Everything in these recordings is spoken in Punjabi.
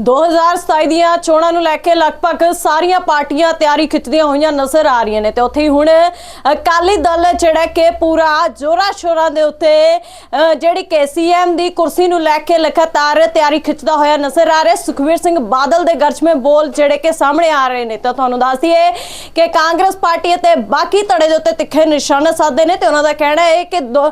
2027 ਦੀਆਂ ਚੋਣਾਂ ਨੂੰ ਲੈ ਕੇ ਲਗਭਗ ਸਾਰੀਆਂ ਪਾਰਟੀਆਂ ਤਿਆਰੀ ਖਿੱਚਦੀਆਂ ਹੋਈਆਂ ਨਜ਼ਰ ਆ ਰਹੀਆਂ ਨੇ ਤੇ ਉੱਥੇ ਹੀ ਹੁਣ ਅਕਾਲੀ ਦਲ ਜਿਹੜਾ ਕਿ ਪੂਰਾ ਜੋਰਾ ਸ਼ੋਰਾਂ ਦੇ ਉੱਤੇ ਅ, ਜਿਹੜੀ ਕੇਸੀਐਮ ਦੀ ਕੁਰਸੀ ਨੂੰ ਲੈ ਕੇ ਲਗਾਤਾਰ ਤਿਆਰੀ ਖਿੱਚਦਾ ਹੋਇਆ ਨਜ਼ਰ ਆ ਰਿਹਾ। ਸੁਖਵੀਰ ਸਿੰਘ ਬਾਦਲ ਦੇ ਗਰਜਵੇਂ ਬੋਲ ਜਿਹੜੇ ਕਿ ਸਾਹਮਣੇ ਆ ਰਹੇ ਨੇ। ਤਾਂ ਤੁਹਾਨੂੰ ਦੱਸ ਦਈਏ ਕਿ ਕਾਂਗਰਸ ਪਾਰਟੀ ਅਤੇ ਬਾਕੀ ਧੜੇ ਦੇ ਉੱਤੇ ਤਿੱਖੇ ਨਿਸ਼ਾਨਾ ਸਾਧੇ ਨੇ ਤੇ ਉਹਨਾਂ ਦਾ ਕਹਿਣਾ ਹੈ ਕਿ ਦੋ-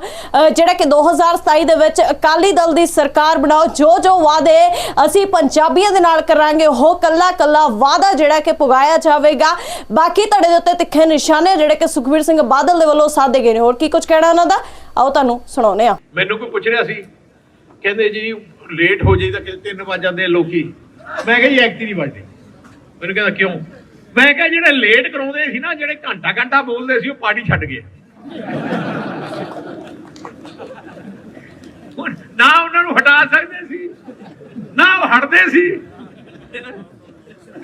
ਜਿਹੜਾ ਕਿ 2027 ਦੇ ਵਿੱਚ ਅਕਾਲੀ ਦਲ ਦੀ ਸਰਕਾਰ ਬਣਾਓ। ਜੋ ਜੋ ਵਾਅਦੇ ਅਸੀਂ ਪੰਜਾਬ ਪੰਜਾਬੀਆਂ ਦੇ ਨਾਲ ਕਰਾਂਗੇ ਉਹ ਕੱਲਾ ਕੱਲਾ ਵਾਅਦਾ ਜਿਹੜਾ ਕਿ ਪੁਗਾਇਆ ਜਾਵੇਗਾ। ਬਾਕੀ ਧੜੇ ਦੇ ਉੱਤੇ ਤਿੱਖੇ ਨਿਸ਼ਾਨੇ ਜਿਹੜੇ ਕਿ ਸੁਖਵੀਰ ਸਿੰਘ ਬਾਦਲ ਦੇ ਵੱਲੋਂ ਸਾਧੇ ਗਏ ਨੇ। ਹੋਰ ਕੀ ਕੁਝ ਕਹਿਣਾ ਉਹਨਾਂ ਦਾ? ਆਓ ਤੁਹਾਨੂੰ ਸੁਣਾਉਂਦੇ ਆ ਮੈਨੂੰ ਕੋਈ ਪੁੱਛ ਰਿਹਾ ਸੀ? ਕਹਿੰਦੇ ਜੀ ਲੇਟ ਹੋ ਜਾਈਦਾ ਕਿ 3 ਵਜ ਜਾਂਦੇ ਲੋਕੀ। ਮੈਂ ਕਿਹਾ ਜੀ ਐਕਟੀ ਨਹੀਂ ਵੱਜਦੀ। ਮੈਨੂੰ ਕਹਿੰਦਾ, ਕਿਉਂ? ਮੈਂ ਕਿਹਾ ਜਿਹੜੇ ਲੇਟ ਕਰਾਉਂਦੇ ਸੀ ਨਾ, ਜਿਹੜੇ ਘੰਟਾ ਘੰਟਾ ਬੋਲਦੇ ਸੀ, ਉਹ ਪਾਰਟੀ ਛੱਡ ਗਏ ਹੁਣ ਨਾ ਉਹਨਾਂ ਨੂੰ ਹਟਾ ਸਕਦੇ ਸੀ ਨਾ ਉਹ ਸੀ।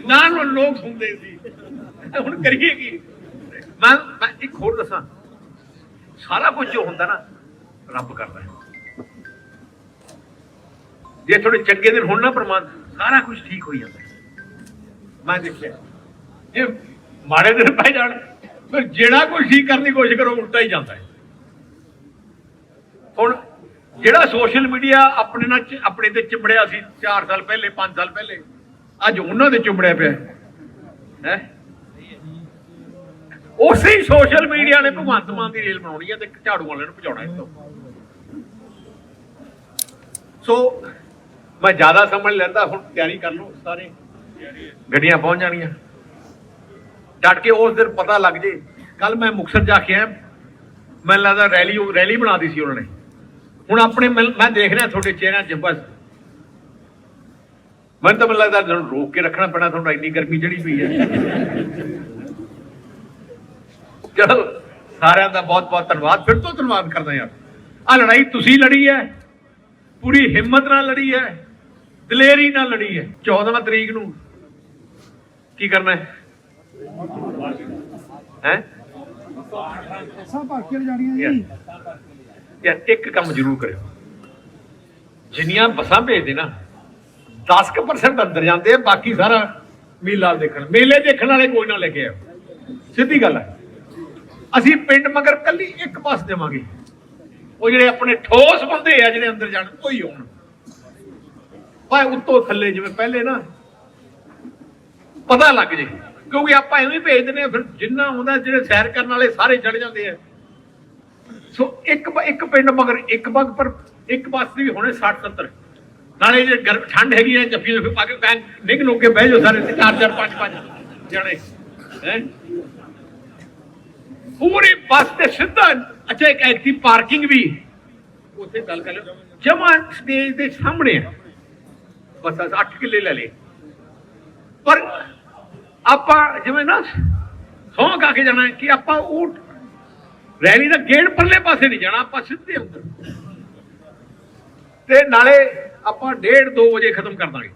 ਨਾ ਉਹ ਲੋਕ ਸੁਣਦੇ ਸੀ। ਹੁਣ ਕਰੀਏ ਕੀ? ਮੈਂ ਮੈਂ ਇੱਕ ਹੋਰ ਦੱਸਾਂ। ਸਾਰਾ ਕੁਝ ਜੋ ਹੁੰਦਾ ਨਾ, ਰੱਬ ਕਰਦਾ। ਹੈ ਜੇ ਥੋੜੇ ਚੰਗੇ ਦਿਨ ਹੋਣ ਨਾ ਪ੍ਰਮਾਨ ਸਾਰਾ ਕੁਝ ਠੀਕ ਹੋ ਜਾਂਦਾ। ਮੈਂ ਦੇਖਿਆ, ਜੇ ਮਾੜੇ ਦਿਨ ਪੈ ਜਾਣ, ਫਿਰ ਜਿਹੜਾ ਕੁਝ ਠੀਕ ਕਰਨ ਦੀ ਕੋਸ਼ਿਸ਼ ਕਰੋ, ਉਲਟਾ ਹੀ ਜਾਂਦਾ ਹੈ। ਹੁਣ ਜਿਹੜਾ ਸੋਸ਼ਲ ਮੀਡੀਆ ਆਪਣੇ ਨਾਲ ਚ- ਆਪਣੇ ਤੇ ਚਿੰਬੜਿਆ ਸੀ 4 ਸਾਲ ਪਹਿਲੇ 5 ਸਾਲ ਪਹਿਲੇ, ਅੱਜ ਉਹਨਾਂ ਦੇ ਚਿੰਬੜਿਆ ਪਿਆ। ਹੈ? ਉਸੇ ਹੀ ਸੋਸ਼ਲ ਮੀਡੀਆ ਨੇ ਭਗਵੰਤ ਮਾਨ ਦੀ ਰੇਲ ਬਣਾਉਣੀ ਹੈ ਤੇ ਝਾੜੂ ਵਾਲਿਆਂ ਨੂੰ ਪਹੁੰਚਾਉਣਾ ਇੱਥੋਂ। ਸੋ ਮੈਂ ਜ਼ਿਆਦਾ ਸਮਝ ਲੈਂਦਾ, ਹੁਣ ਤਿਆਰੀ ਕਰ ਲਓ ਸਾਰੇ। ਗੱਡੀਆਂ ਪਹੁੰਚ ਜਾਣੀਆਂ। ਡਟ ਕੇ ਉਸ ਦਿਨ ਪਤਾ ਲੱਗ ਜੇ। ਕੱਲ ਮੈਂ ਮੁਕਤਸਰ ਜਾ ਕੇ ਆਇਆ। ਮੈਨੂੰ ਲੱਗਦਾ ਰੈਲੀ ਰੈਲੀ ਬਣਾਦੀ ਸੀ ਉਹਨਾਂ ਨੇ। ਹੁਣ ਆਪਣੇ ਮੈਂ ਦੇਖ ਰਿਹਾ ਤੁਹਾਡੇ ਚਿਹਰਿਆਂ 'ਚ ਬਸ। ਮੈਨੂੰ ਤਾਂ ਮੈਨੂੰ ਲੱਗਦਾ ਤੁਹਾਨੂੰ ਰੋਕ ਕੇ ਰੱਖਣਾ ਪੈਣਾ ਤੁਹਾਨੂੰ ਇੰਨੀ ਗਰਮੀ ਚੜੀ ਪਈ ਹੈ। ਚਲੋ ਸਾਰਿਆਂ ਦਾ ਬਹੁਤ ਬਹੁਤ ਧੰਨਵਾਦ। ਫਿਰ ਤੋਂ ਧੰਨਵਾਦ ਕਰਦਾ ਯਾਰ ਆ ਲੜਾਈ ਤੁਸੀਂ ਲੜੀ ਹੈ। ਪੂਰੀ ਹਿੰਮਤ ਨਾਲ ਲੜੀ ਹੈ। ਦਲੇਰੀ ਨਾਲ ਲੜੀ ਹੈ। 14 ਤਰੀਕ ਨੂੰ ਕੀ ਕਰਨਾ ਹੈ? ਹੈ? ਸਭ ਭਰ ਕੇ ਜਾਣੀਆਂ ਜੀ। ਯਾਰ ਇੱਕ ਕੰਮ ਜ਼ਰੂਰ ਕਰਿਓ। ਜਿੰਨੀਆਂ ਬੱਸਾਂ ਭੇਜਦੇ ਨਾ 10% ਅੰਦਰ ਜਾਂਦੇ ਬਾਕੀ ਸਾਰਾ ਮੇਲਾ ਦੇਖਣ। ਮੇਲੇ ਦੇਖਣ ਵਾਲੇ ਕੋਈ ਨਾ ਲੈ ਕੇ ਆਓ ਸਿੱਧੀ ਗੱਲ ਹੈ ਅਸੀਂ ਪਿੰਡ ਮਗਰ ਕੱਲੀ ਇੱਕ ਬੱਸ ਦੇਵਾਂਗੇ। ਉਹ ਜਿਹੜੇ ਆਪਣੇ ਠੋਸ ਬੰਦੇ ਆ, ਜਿਹੜੇ ਅੰਦਰ ਜਾਣ, ਕੋਈ ਹੋਣ ਭਾਵੇਂ ਉੱਤੋਂ ਥੱਲੇ ਜਿਵੇਂ ਪਹਿਲੇ ਨਾ, ਪਤਾ ਲੱਗ ਜੇ। ਕਿਉਂਕਿ ਆਪਾਂ ਐਵੇਂ ਹੀ ਭੇਜ ਦਿੰਦੇ ਆ, ਫਿਰ ਜਿੰਨਾ ਹੁੰਦਾ, ਜਿਹੜੇ ਸੈਰ ਕਰਨ ਵਾਲੇ ਸਾਰੇ ਚੜ ਜਾਂਦੇ ਆ। ਸੋ ਇੱਕ ਇੱਕ ਪਿੰਡ ਮਗਰ ਇੱਕ ਬਗ ਪਰ ਇੱਕ ਬੱਸ ਵੀ ਹੋਣੇ 60 70 ਨਾਲੇ ਜੇ ਗਰਮ ਠੰਡ ਹੈਗੀ ਹੈ ਜੱਫੀ ਜੱਫੀ ਪਾ ਕੇ ਬੈਂ ਨਿਕ ਨੁਕ ਕੇ ਬਹਿ ਜਾਓ ਸਾਰੇ ਤੇ ਚਾਰ ਚਾਰ, ਪੰਜ ਪੰਜ ਜਣੇ। ਹੈ? ਪੂਰੀ ਬੱਸ ਤੇ ਸਿੱਧਾ ਅੱਛਾ, ਇੱਕ ਐਕਟਿਵ ਪਾਰਕਿੰਗ ਵੀ। ਉੱਥੇ ਗੱਲ ਕਰ ਲਓ। ਜਮਾ ਸਟੇਜ ਦੇ ਸਾਹਮਣੇ ਆ। ਬਸ 8 ਕਿੱਲੇ ਲੈ ਲਏ। ਪਰ ਆਪਾਂ ਜਿਵੇਂ ਨਾ ਸੌਂ ਕਾ ਕੇ ਜਾਣਾ ਕਿ ਆਪਾਂ ਉਹ ਰੈਲੀ ਦਾ ਗੇਟ ਪਰਲੇ ਪਾਸੇ ਨਹੀਂ ਜਾਣਾ, ਆਪਾਂ ਸਿੱਧੇ ਅੰਦਰ। ਤੇ ਨਾਲੇ ਆਪਾਂ 1:30 2 ਵਜੇ ਖਤਮ ਕਰ ਦਾਂਗੇ।